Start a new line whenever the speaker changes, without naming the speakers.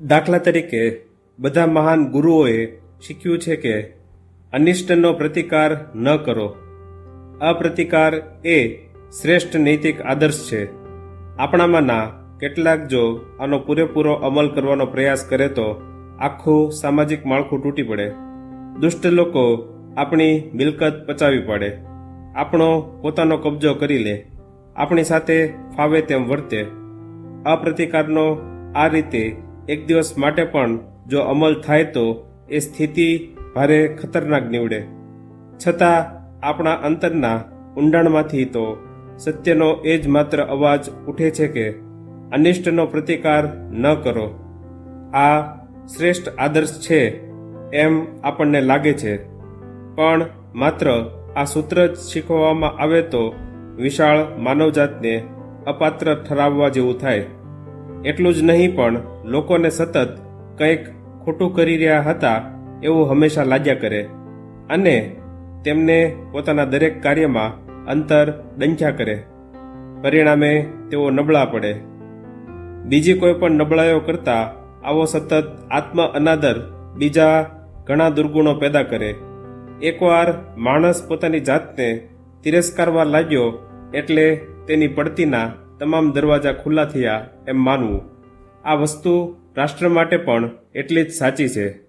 દાખલા તરીકે, બધા મહાન ગુરુઓએ શીખ્યું છે કે અનિષ્ટનો પ્રતિકાર ન કરો. અપ્રતિકાર એ શ્રેષ્ઠ નૈતિક આદર્શ છે. આપણામાંના કેટલાક જો આનો પૂરેપૂરો અમલ કરવાનો પ્રયાસ કરે તો આખું સામાજિક માળખું તૂટી પડે. દુષ્ટ લોકો આપણી મિલકત પચાવી પાડે. આપણો પોતાનો કબજો કરી લે. આપણી સાથે ફાવે તેમ વર્તે. અપ્રતિકારનો આ રીતે એક દિવસ માટે પણ જો અમલ થાય તો એ સ્થિતિ ભારે ખતરનાક નીવડે. છતાં આપણા અંતરના ઊંડાણમાંથી તો સત્યનો એ જ માત્ર અવાજ ઉઠે છે કે અનિષ્ટનો પ્રતિકાર ન કરો. આ શ્રેષ્ઠ આદર્શ છે એમ આપણને લાગે છે. પણ માત્ર આ સૂત્ર જ શીખવવામાં આવે તો વિશાળ માનવજાતને અપાત્ર ઠરાવવા જેવું થાય. એટલું જ નહીં પણ લોકોને સતત કંઈક ખોટું કરી રહ્યા હતા એવું હંમેશા લાગ્યા કરે. અને તેમને પોતાના દરેક કાર્યમાં અંતર દંખ્યા કરે. પરિણામે તેઓ નબળા પડે. બીજી કોઈ પણ નબળાઈઓ કરતા આવો સતત આત્મ અનાદર બીજા ઘણા દુર્ગુણો પેદા કરે. એકવાર માણસ પોતાની જાતને તિરસ્કારવા લાગ્યો એટલે તેની પડતીના તમામ દરવાજા ખુલ્લા થયા એમ માનવું. આ વસ્તુ રાષ્ટ્ર માટે પણ એટલી જ સાચી છે.